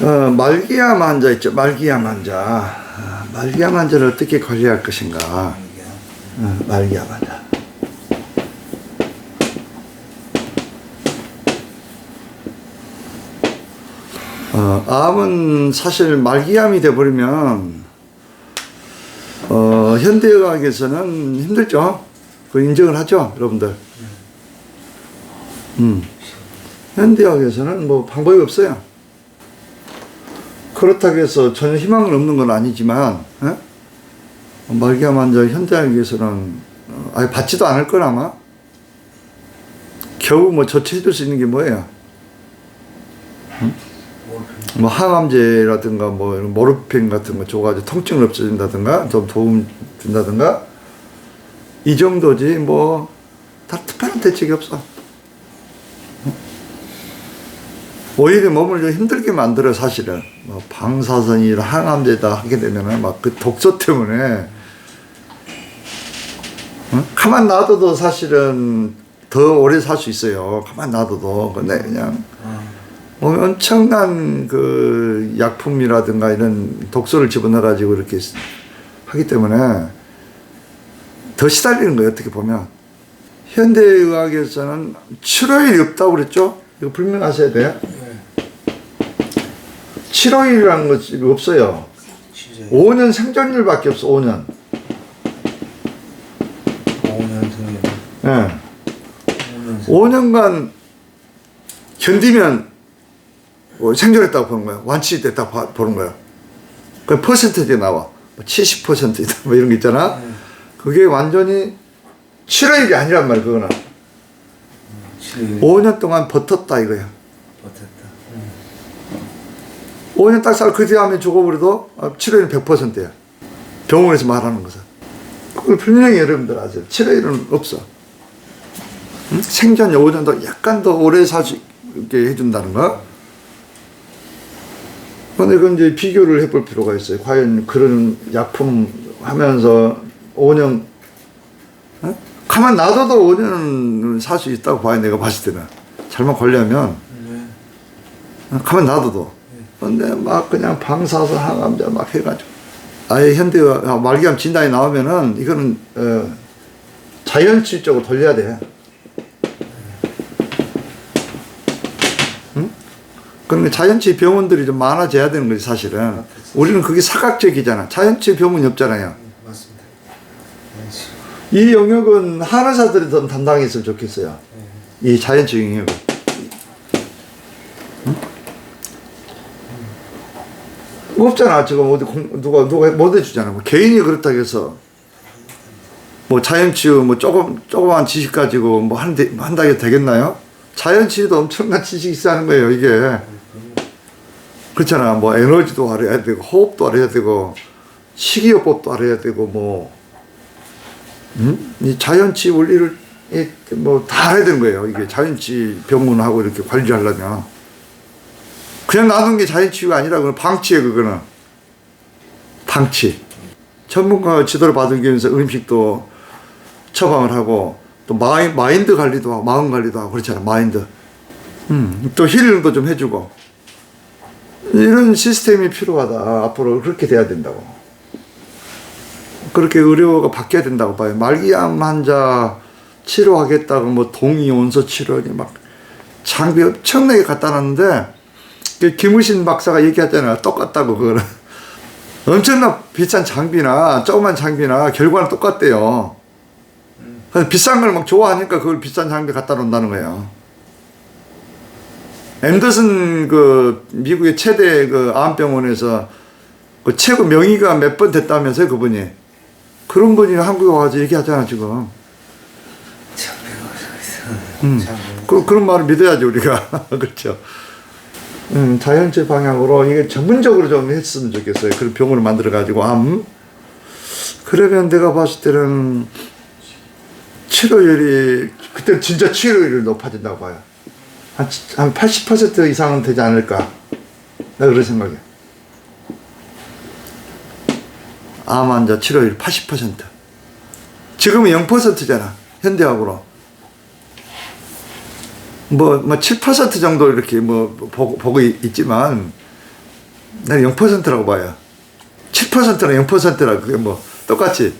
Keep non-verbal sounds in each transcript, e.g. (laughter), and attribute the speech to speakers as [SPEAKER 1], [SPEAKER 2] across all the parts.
[SPEAKER 1] 어, 말기암 환자 있죠. 말기암 환자. 아, 말기암 환자를 어떻게 관리할 것인가. 어, 말기암 환자. 어, 암은 사실 말기암이 돼버리면 어, 현대의학에서는 힘들죠. 그 인정을 하죠, 여러분들. 음. 현대의학에서는 뭐 방법이 없어요. 그렇다고 해서 전혀 희망은 없는 건 아니지만, 예? 말기암 환자 현대의학에서는 어, 아예 받지도 않을 걸 아마. 겨우 뭐 조치해줄 수 있는 게 뭐예요? 뭐 항암제라든가 뭐 이런 모르핀 같은 거 줘가지고 통증을 없애준다든가 좀 도움 준다든가 이 정도지 뭐 다 특별한 대책이 없어. 오히려 몸을 좀 힘들게 만들어 사실은. 뭐 방사선이나 항암제다 하게 되면은 막 그 독소 때문에 어? 가만 놔둬도 사실은 더 오래 살 수 있어요. 가만 놔둬도. 근데 그냥 뭐 엄청난 그 약품이라든가 이런 독소를 집어넣어 가지고 이렇게 하기 때문에 더 시달리는 거예요 어떻게 보면. 현대의학에서는 치료일이 없다고 그랬죠? 이거 분명하셔야 돼요 치료일이라는 것이 없어요 5년 생존율밖에 없어 5년
[SPEAKER 2] 5년 전에
[SPEAKER 1] 예.
[SPEAKER 2] 5년
[SPEAKER 1] 5년간 견디면 뭐 생존했다고 보는 거야. 완치됐다고 봐- 보는 거야. 그 퍼센트지 나와. 70%이다. 뭐 이런 거 있잖아. 그게 완전히 7월일이 아니란 말이야, 그거는.
[SPEAKER 2] 7일
[SPEAKER 1] 5년 동안 버텼다 이거야.
[SPEAKER 2] 버텼다
[SPEAKER 1] 5년 딱 살그 다음에 죽어버려도 7월일은 100%야. 병원에서 말하는 것은. 그걸 분명히 여러분들 아세요. 7월일은 없어. 응? 생존 5년도 약간 더 오래 살수 있게 해준다는 거. 근데 그건 이제 비교를 해볼 필요가 있어요. 과연 그런 약품 하면서 5년, 어? 가만 놔둬도 5년은 살수 있다고 봐요. 내가 봤을 때는. 잘못 걸려면.
[SPEAKER 2] 네.
[SPEAKER 1] 어, 가만 놔둬도. 근데 막 그냥 방사선 항암제 막 해가지고. 아예 현대와 말기암 진단이 나오면은 이거는, 어, 자연치유적으로 돌려야 돼. 응? 그러니까 자연치유 병원들이 좀 많아져야 되는 거지, 사실은. 우리는 그게 사각적이잖아. 자연치유 병원이 없잖아요.
[SPEAKER 2] 맞습니다 네.
[SPEAKER 1] 이 영역은 한의사들이 좀 담당했으면 좋겠어요. 이 자연치유 영역은. 없잖아. 지금 어디 공- 누가 누가 못 해주잖아. 뭐 개인이 그렇다고 해서 뭐 자연치유 뭐 조금 조그만 지식 가지고 뭐 한다 한다 해도 되겠나요? 자연치유도 엄청난 지식이 하는 거예요. 이게 그렇잖아. 뭐 에너지도 알아야 되고 호흡도 알아야 되고 식이요법도 알아야 되고 뭐 음? 이 자연치 원리를 뭐다 알아야 되는 거예요. 이게 자연치 병문하고 이렇게 관리하려면 그냥 놔둔 게 자연치유가 아니라 그건 방치에 그거는 방치. 전문가 지도를 겸해서 음식도 처방을 하고 또 마이, 마인드 관리도 하고 마음 관리도 하고 그렇잖아 마인드. 음, 또 힐링도 좀 해주고 이런 시스템이 필요하다. 앞으로 그렇게 돼야 된다고. 그렇게 의료가 바뀌어야 된다고 봐요. 말기암 환자 치료하겠다고 뭐 동의 온서 치료니 막 장비 엄청나게 갖다 놨는데 그 김우신 박사가 얘기했잖아요. 똑같다고 그거는 엄청나 비싼 장비나 조그만 장비나 결과는 똑같대요. 비싼 걸 막 좋아하니까 그걸 비싼 장비 갖다 놓는다는 거예요. 앤더슨 그 미국의 최대 그 암병원에서 그 최고 명의가 몇 번 됐다면서요 그분이 그런 분이 한국에 와서 얘기하잖아 지금
[SPEAKER 2] 장비가 어디서
[SPEAKER 1] 음. 그, 그런 말을 믿어야지 우리가 (laughs) 그렇죠 음, 자연체 방향으로 이게 전문적으로 좀 했으면 좋겠어요. 그런 병원을 만들어 가지고 암. 그러면 내가 봤을 때는 치료율이 그때 진짜 치료율이 높아진다고 봐요. 한, 한 80% 이상은 되지 않을까. 나 그런 생각이야 암 환자 치료율 80% 지금은 0%잖아 현대학으로 뭐, 뭐, 7% 정도 이렇게 뭐, 보고, 보고 있- 있지만, 나는 0%라고 봐요. 7%나 0%라 그게 뭐 똑같이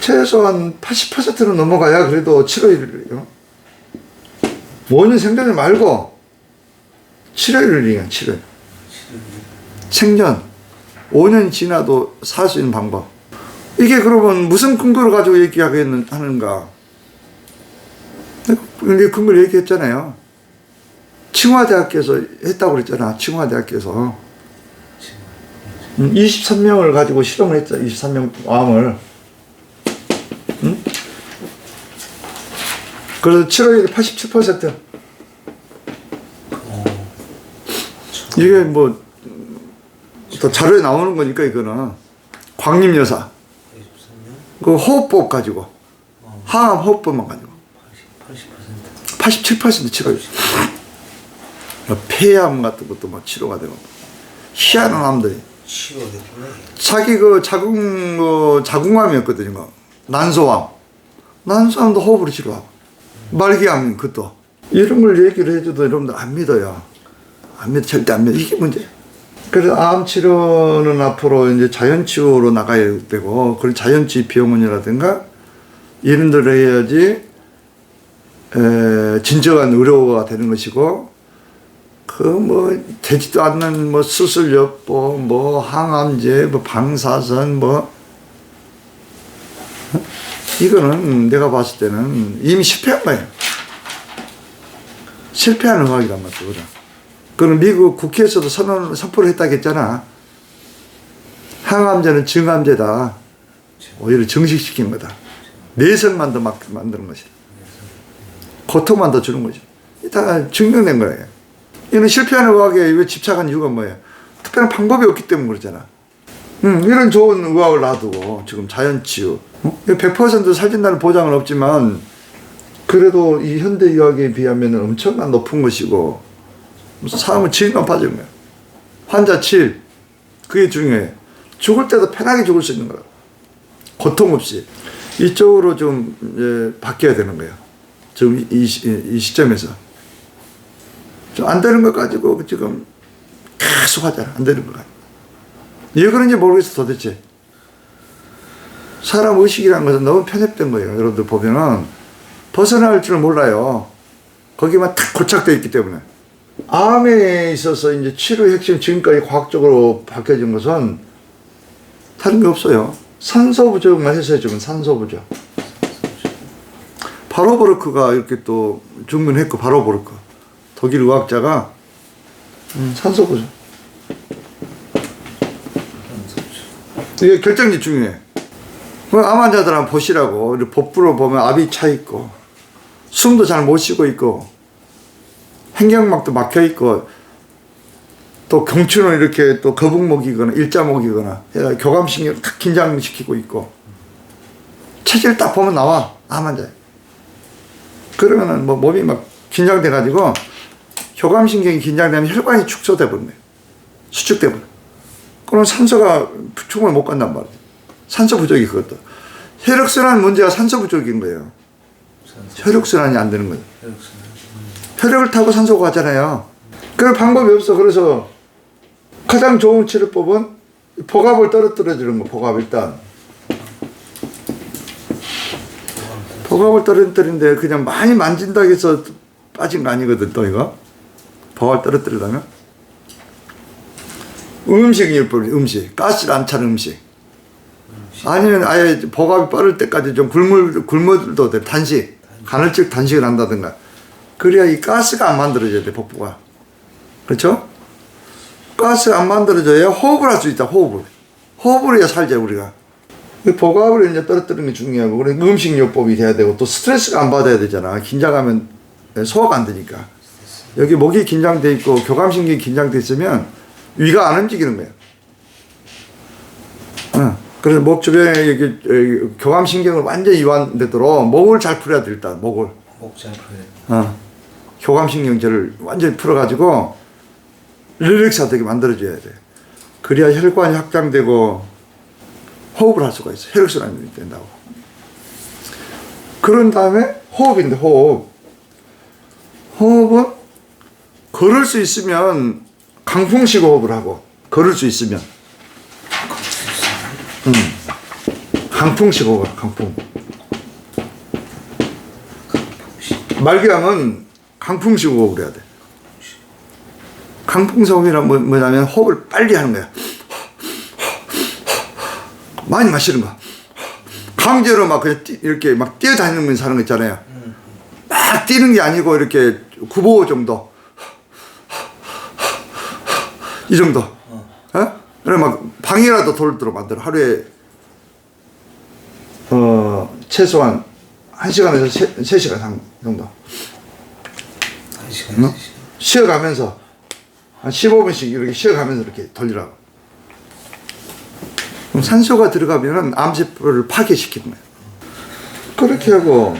[SPEAKER 1] 최소한 80%는 넘어가야 그래도 7월이요. 5년 생존을 말고 7월이야 7월. 생전 5년 지나도 살 수 있는 방법. 이게 그러면 무슨 근거를 가지고 얘기하겠는가? 근데 근거를 얘기했잖아요. 칭화대학교에서 했다고 그랬잖아. 칭화대학교에서. 음, 23명을 가지고 실험을 했죠. 23명 암을. 응? 그래서 7월에 87%. 이게 뭐, 또 자료에 나오는 거니까 이거는. 광림 여사.
[SPEAKER 2] 23년?
[SPEAKER 1] 그 호흡법 가지고. 항암 호흡법만 가지고.
[SPEAKER 2] 80, 80%.
[SPEAKER 1] 87% 치료해 폐암 같은 것도 막 치료가 되고. 희한한 암들이.
[SPEAKER 2] 치료됐구나.
[SPEAKER 1] 자기 그 자궁 뭐 자궁암이었거든요. 뭐. 난소암. 난소암도 호흡으로 치료하고. 말기암 그것도. 이런 걸 얘기를 해줘도 여러분들 안 믿어요. 안 믿어 절대 안 믿어. 이게 문제. 그래서 암 치료는 앞으로 이제 자연 치료로 나가야 되고 그런 자연치 병원이라든가 이런 데를 해야지 에, 진정한 의료가 되는 것이고 그뭐 되지도 않는 뭐 수술요법 뭐 항암제 뭐 방사선 뭐 어? 이거는 내가 봤을 때는 이미 실패한 거예요. 실패한 의학이란 말이야. 그거는. 그는 미국 국회에서도 선언 선포를 했다고 했잖아. 항암제는 증암제다. 오히려 정식시킨 거다. 내성만 더 막 만드는 것이다. 고통만 더 주는 거지. 다 증명된 거예요. 이는 실패하는 의학에 왜 집착한 이유가 뭐예요? 특별한 방법이 없기 때문에 그러잖아. 음, 이런 좋은 의학을 놔두고 지금 자연치유. 어? 100% 살진다는 보장은 없지만 그래도 이 현대 의학에 비하면 엄청난 높은 것이고 사람은 질만 빠지는 거야. 환자 질. 그게 중요해. 죽을 때도 편하게 죽을 수 있는 거야. 고통 없이. 이쪽으로 좀 이제 바뀌어야 되는 거예요. 지금 이, 이, 시- 이 시점에서. 좀안 되는 것 가지고 지금 계속 하잖아. 안 되는 것 가지고. 왜 그런지 모르겠어 도대체. 사람 의식이라는 것은 너무 편협된 거예요. 여러분들 보면은 벗어날 줄 몰라요. 거기만 탁 고착되어 있기 때문에. 암에 있어서 이제 치료 핵심 지금까지 과학적으로 밝혀진 것은 다른 게 없어요. 산소 부족만 지금 산소 부족. 바로보르크가 이렇게 또 증명했고 바로보르크 독일 의학자가 음, 산소 부족. 이게 결정적 중요해. 그암 환자들 한번 보시라고 복부로 보면 압이 차 있고 숨도 잘 못 쉬고 있고 행경막도 막혀 있고 또 경추는 이렇게 또 거북목이거나 일자목이거나 해가 교감신경 탁 긴장시키고 있고 체질 딱 보면 나와 암 환자. 그러면은 뭐 몸이 막 긴장돼 가지고 교감신경이 긴장되면 혈관이 축소돼 버리네. 수축돼 버려. 그럼 산소가 충분히 못 간단 말이야. 산소 부족이 그것도. 혈액순환 문제가 산소 부족인 거예요.
[SPEAKER 2] 산소.
[SPEAKER 1] 혈액순환이 안 되는 거예요.
[SPEAKER 2] 혈액순환.
[SPEAKER 1] 혈액을 타고 산소가 가잖아요. 그 방법이 없어. 그래서 가장 좋은 치료법은 복압을 떨어뜨려주는 거. 복압 일단. 복압을 떨어뜨리는데 그냥 많이 만진다고 해서 빠진 거 아니거든 또 이거. 복압을 떨어뜨리려면. 음식이 일법이 음식. 가스를 안 차는 음식. 아니면 아예 복압이 빠를 때까지 좀 굶을, 굶어도 돼. 단식. 간헐적 단식을 한다든가. 그래야 이 가스가 안 만들어져야 돼, 복부가. 그렇죠? 가스 안 만들어져야 호흡을 할 수 있다, 호흡을. 호흡을 해야 살자, 우리가. 그 복압을 이제 떨어뜨리는 게 중요하고, 그래 음식요법이 돼야 되고, 또 스트레스가 안 받아야 되잖아. 긴장하면 소화가 안 되니까. 여기 목이 긴장돼 있고, 교감신경이 긴장돼 있으면 위가 안 움직이는 거예요. 응. 그래서 목 주변에 여기, 여기 교감신경을 완전히 이완되도록 목을 잘 풀어야 돼, 일단, 목을.
[SPEAKER 2] 목 잘 풀어야 돼.
[SPEAKER 1] 어, 교감신경제를 완전히 풀어가지고 릴렉스 되게 만들어줘야 돼. 그래야 혈관이 확장되고 호흡을 할 수가 있어. 혈액순환이 된다고. 그런 다음에 호흡인데 호흡. 호흡은 걸을 수 있으면 강풍식 호흡을 하고 걸을 수 있으면. 음. 강풍식 호흡, 강풍. 말기암은 강풍식 호흡을 해야 돼. 강풍식 호흡이란 뭐, 뭐냐면 호흡을 빨리 하는 거야. 많이 마시는 거. 강제로 막 그냥 뛰- 이렇게 막 뛰어다니면서 하는 거 있잖아요. 막 뛰는 게 아니고 이렇게 구보 정도. 이 정도. 어? 그래 막 방이라도 돌도록 만들어. 하루에 어 최소한 1 시간에서 3, 시간 정도.
[SPEAKER 2] 한 시간
[SPEAKER 1] 어? 쉬어가면서 한 15분씩 이렇게 쉬어가면서 이렇게 돌리라고. 그럼 산소가 들어가면은 암세포를 파괴시키는 거예요. 그렇게 하고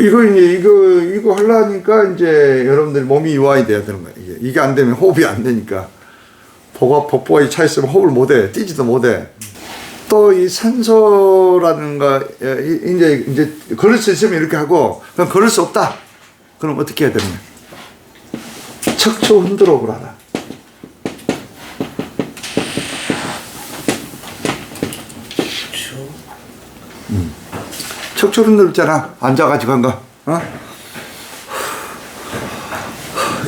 [SPEAKER 1] 이거 이제 이거 이거 하려니까 이제 여러분들 몸이 유화이 돼야 되는 거예요. 이게 이게 안 되면 호흡이 안 되니까 복압 복부가 차 있으면 호흡을 못 해, 뛰지도 못 해. 또 이 산소라든가 예, 이- 이제 이제 걸을 수 있으면 이렇게 하고 그럼 걸을 수 없다. 그럼 어떻게 해야 거야? 척추 흔들어 보라 하라. 척추 흔들잖아. 앉아가지고 한 거. 어?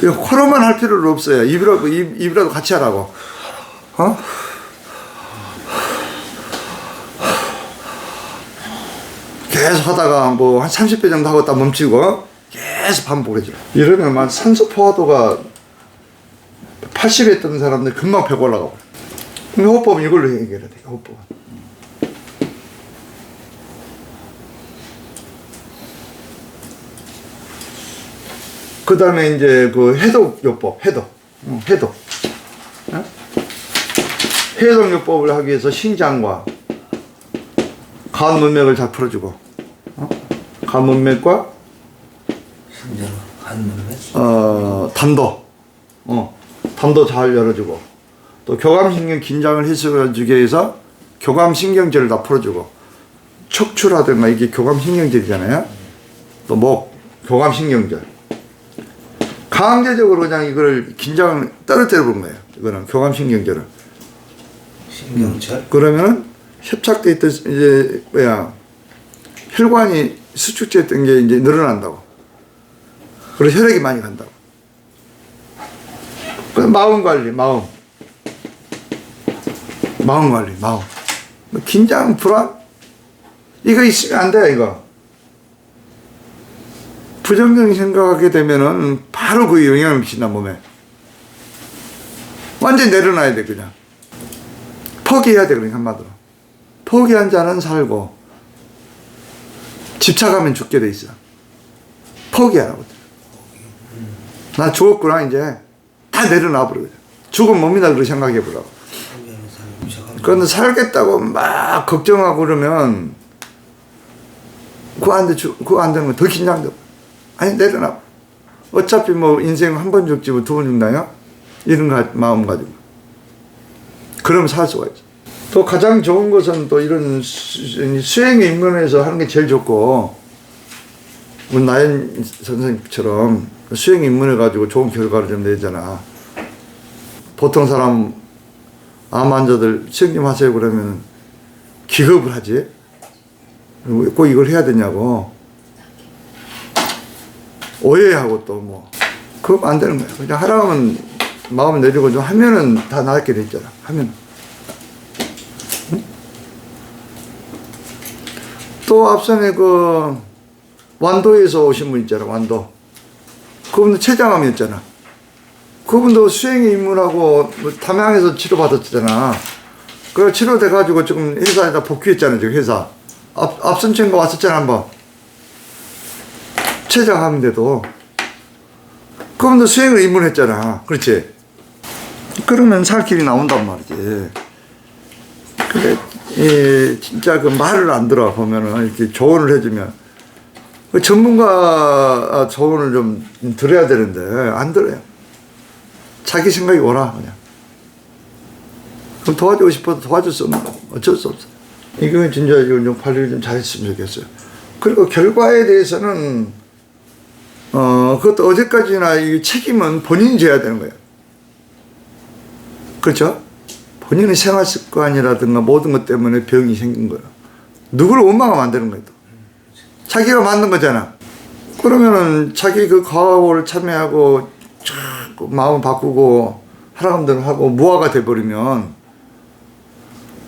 [SPEAKER 1] 이거 코로만 할 필요는 없어요. 입이라도 입, 입이라도 같이 하라고. 어? 계속 하다가 뭐 한 30배 정도 하고 딱 멈추고 계속 반복해줘. 이러면 막 산소 포화도가 80에 있던 사람들 금방 100 올라가고. 호흡법은 이걸로 해결해야 돼. 호흡법은. 그 다음에 이제 그 해독요법, 해독. 응, 해독. 어? 해독요법을 하기 위해서 신장과 간 문맥을 잘 풀어주고, 어? 간 문맥과
[SPEAKER 2] 신장 한문에
[SPEAKER 1] 어, 담도, 어, 담도 잘 열어주고, 또 교감신경 긴장을 해소해주기 위해서 교감신경제를 다 풀어주고, 척추라든가 이게 교감신경제잖아요. 또 목, 교감신경제. 강제적으로 그냥 이걸 긴장을 떨어뜨려 보는 거예요. 이거는 교감신경제를.
[SPEAKER 2] 신경철
[SPEAKER 1] 그러면은 협착돼 있던 이제 뭐야 혈관이 수축됐던 게 이제 늘어난다고. 그리고 혈액이 많이 간다고. 그 마음 관리, 마음. 마음 관리, 마음. 뭐 긴장, 불안 이거 있으면 안 돼, 이거. 부정적인 생각하게 되면은 바로 그 영향을 미친다 몸에. 완전 내려놔야 돼 그냥. 포기해야 돼 그러니까 한마디로 포기한 자는 살고 집착하면 죽게 돼 있어 포기하라고 나 죽었구나 이제 다 내려놔 버려 죽은 몸이다 그렇게 생각해 보라고 그런데 살겠다고 막 걱정하고 그러면 그거 안 돼, 주- 그거 안거더 긴장돼. 아니, 내려놔. 어차피 뭐 인생 한 번 죽지 뭐 두 번 죽나요? 이런 가, 마음 가지고. 그러면 살 수가 있어. 또 가장 좋은 것은 또 이런 수, 수행 인문에서 하는 게 제일 좋고, 우리 나연 선생님처럼 수행 인문해 가지고 좋은 결과를 좀 내잖아. 보통 사람 암 환자들 수행 좀 하세요 그러면 기겁을 하지. 왜꼭 이걸 해야 되냐고. 오해하고 또 뭐. 그거 안 되는 거야. 그냥 하라면 마음 내리고 좀 하면은 다 낫게 돼 있잖아. 하면. 응? 또 앞선에 그 완도에서 오신 분 있잖아. 완도. 그분도 췌장암이었잖아. 그분도 수행에 입문하고 뭐 담양에서 치료받았잖아. 그 치료돼가지고 지금 회사에다 복귀했잖아, 지금 회사. 앞, 앞선 친구 왔었잖아, 한번. 최장하는데도. 그분도 수행을 입문했잖아. 그렇지? 그러면 살 길이 나온단 말이지. 그래, 예, 진짜 그 말을 안 들어, 보면은, 이렇게 조언을 해주면. 그 전문가 조언을 좀 들어야 되는데, 안 들어요. 자기 생각이 오라 그냥. 그럼 도와주고 싶어도 도와줄 수 없는 거 어쩔 수 없어. 이거 진짜 이거 좀 관리를 좀 잘했으면 좋겠어요. 그리고 결과에 대해서는 어, 그것도 어제까지나 이 책임은 본인이 져야 되는 거예요. 그렇죠? 본인의 생활 습관이라든가 모든 것 때문에 병이 생긴 거예요. 누구를 원망하면 안 되는 거예요. 또. 자기가 만든 거잖아. 그러면은 자기 그 과거를 참여하고 자꾸 마음 바꾸고 하라는 대로 하고 무화가 돼버리면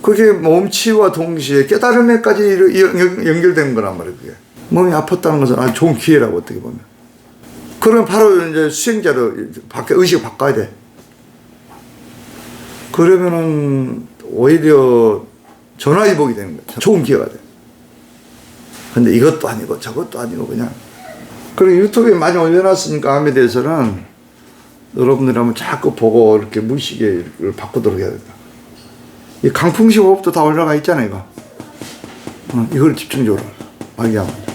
[SPEAKER 1] 그게 몸치와 동시에 깨달음에까지 연결된 거란 말이에요. 그게. 몸이 아팠다는 것은 아주 좋은 기회라고 어떻게 보면. 그럼 바로 이제 수행자로 바뀌어 의식을 바꿔야 돼. 그러면은 오히려 전화위복이 되는 거야. 좋은 기회가 돼. 근데 이것도 아니고 저것도 아니고 그냥. 그리고 유튜브에 많이 올려놨으니까 암에 대해서는 여러분들이 한번 자꾸 보고 이렇게 무의식을 바꾸도록 해야 된다. 이 강풍식 호흡도 다 올라가 있잖아요, 이거. 어, 이걸 집중적으로 하면.